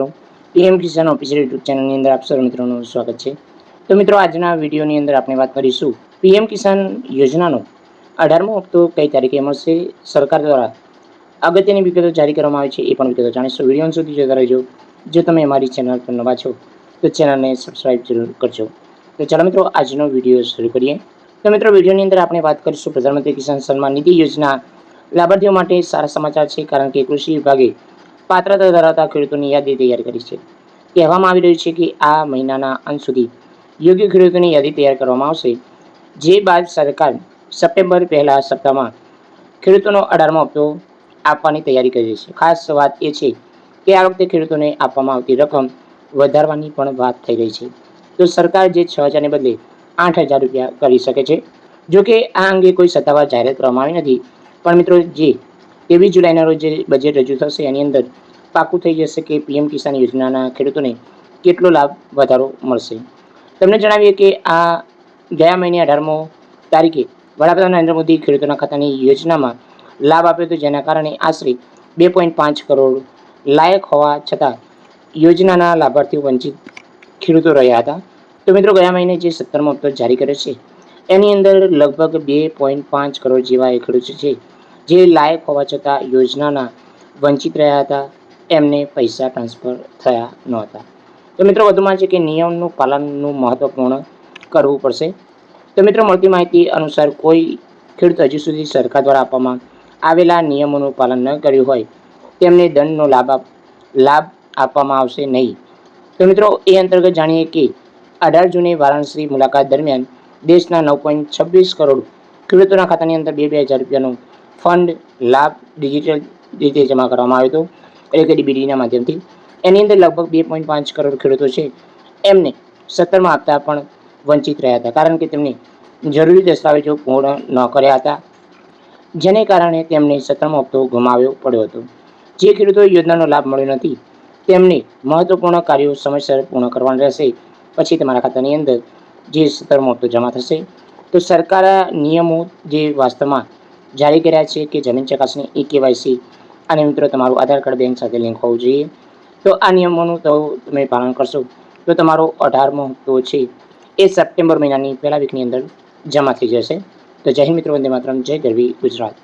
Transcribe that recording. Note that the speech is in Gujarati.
મિત્રો. પીએમ કિસાન ઓફિસિયલ યુટ્યુબ ચેનલની અંદર આપ સર્વ મિત્રોનું સ્વાગત છે. તો મિત્રો, આજના વિડીયોની અંદર આપણે વાત કરીશું પીએમ કિસાન યોજનાનો. અઢારમો હપ્તો કઈ તારીખે મળશે? સરકાર દ્વારા અગત્યની વિગતો જારી કરવામાં આવી છે, એ પણ વિગતો જાણીશું. વીડિયો સુધી જોતા રહેજો. જો તમે અમારી ચેનલ પર નવા છો, તો ચેનલને સબસ્ક્રાઇબ જરૂર કરજો. તો ચાલો મિત્રો, આજનો વીડિયો શરૂ કરીએ. તો મિત્રો, વિડીયોની અંદર આપણે વાત કરીશું પ્રધાનમંત્રી કિસાન સન્માન નિધિ યોજના. લાભાર્થીઓ માટે સારા સમાચાર છે, કારણ કે કૃષિ વિભાગે પાત્રતા ધરાવતા ખેડૂતોની યાદી તૈયાર કરી છે. કહેવામાં આવી રહ્યું છે કે આ મહિનાના અંત સુધી યોગ્ય ખેડૂતોની યાદી તૈયાર કરવામાં આવશે. જે બાદ સરકાર સપ્ટેમ્બર પહેલા સપ્તાહમાં ખેડૂતોનો અઢારમો હપ્તો આપવાની તૈયારી કરી રહી છે. ખાસ વાત એ છે કે આ વખતે ખેડૂતોને આપવામાં આવતી રકમ વધારવાની પણ વાત થઈ રહી છે. તો સરકાર જે છ હજારને બદલે આઠ હજાર રૂપિયા કરી શકે છે. જોકે આ અંગે કોઈ સત્તાવાર જાહેરાત કરવામાં આવી નથી. પણ મિત્રો, જે તેવીસ જુલાઈના રોજ જે બજેટ રજૂ થશે, એની અંદર પાકું થઈ જશે કે પીએમ કિસાન યોજનાના ખેડૂતોને કેટલો લાભ વધારો મળશે. તમને જણાવીએ કે આ ગયા મહિને અઢારમો તારીખે વડાપ્રધાન નરેન્દ્ર મોદી ખેડૂતોના ખાતાની યોજનામાં લાભ આપ્યો હતો, જેના કારણે આશરે બે પોઈન્ટ પાંચ કરોડ લાયક હોવા છતાં યોજનાના લાભાર્થીઓ વંચિત ખેડૂતો રહ્યા હતા. તો મિત્રો, ગયા મહિને જે સત્તરમો હપ્તો જારી કર્યો છે, એની અંદર લગભગ બે પોઈન્ટ પાંચ કરોડ જેવા એ ખેડૂતો છે જે લાયક હોવા છતાં યોજનાના વંચિત રહ્યા હતા, એમને પૈસા ટ્રાન્સફર થયા નહોતા. તો મિત્રો, વધુમાં છે કે નિયમનું પાલનનું મહત્વપૂર્ણ કરવું પડશે. તો મિત્રો, મળતી માહિતી અનુસાર કોઈ ખેડૂત હજુ સુધી સરકાર દ્વારા આપવામાં આવેલા નિયમોનું પાલન ન કર્યું હોય, તેમને દંડનો લાભ લાભ આપવામાં આવશે નહીં. તો મિત્રો, એ અંતર્ગત જાણીએ કે અઢાર જૂને વારાણસી મુલાકાત દરમિયાન દેશના નવ પોઈન્ટ છવ્વીસ કરોડ ખેડૂતોના ખાતાની અંદર બે બે હજાર રૂપિયાનું ફંડ લાભ ડિજિટલ રીતે જમા કરવામાં આવ્યો હતો. એટલે કે ડીબીડીના માધ્યમથી. એની અંદર લગભગ બે પોઈન્ટ પાંચ કરોડ ખેડૂતો છે. એમને સત્તરમાં આપતા પણ વંચિત રહ્યા હતા. કારણ કે તેમણે જરૂરી દસ્તાવેજો પૂર્ણ ન કર્યા હતા, જેને કારણે તેમને સત્તરમો હપ્તો ગુમાવ્યો પડ્યો હતો. જે ખેડૂતોએ યોજનાનો લાભ મળ્યો નથી, તેમને મહત્વપૂર્ણ કાર્યો સમયસર પૂર્ણ કરવાના રહેશે. પછી તમારા ખાતાની અંદર જે સત્તરમો હપ્તો જમા થશે, તો સરકાર નિયમો જે વાસ્તવમાં જારી કર્યા છે કે જમીન ચકાસણી ઈ કેવાયસી અને મિત્રો તમારું આધાર કાર્ડ બેંક સાથે લિંક હોવું જોઈએ. તો આ નિયમોનું તો તમે પાલન કરશો. તો તમારો અઢારમો હપ્તો છે. એ સપ્ટેમ્બર મહિનાની પહેલા વીકની અંદર જમા થઈ જશે. તો જય હિન્દ મિત્રો, વંદે માતરમ, જય ગરવી ગુજરાત.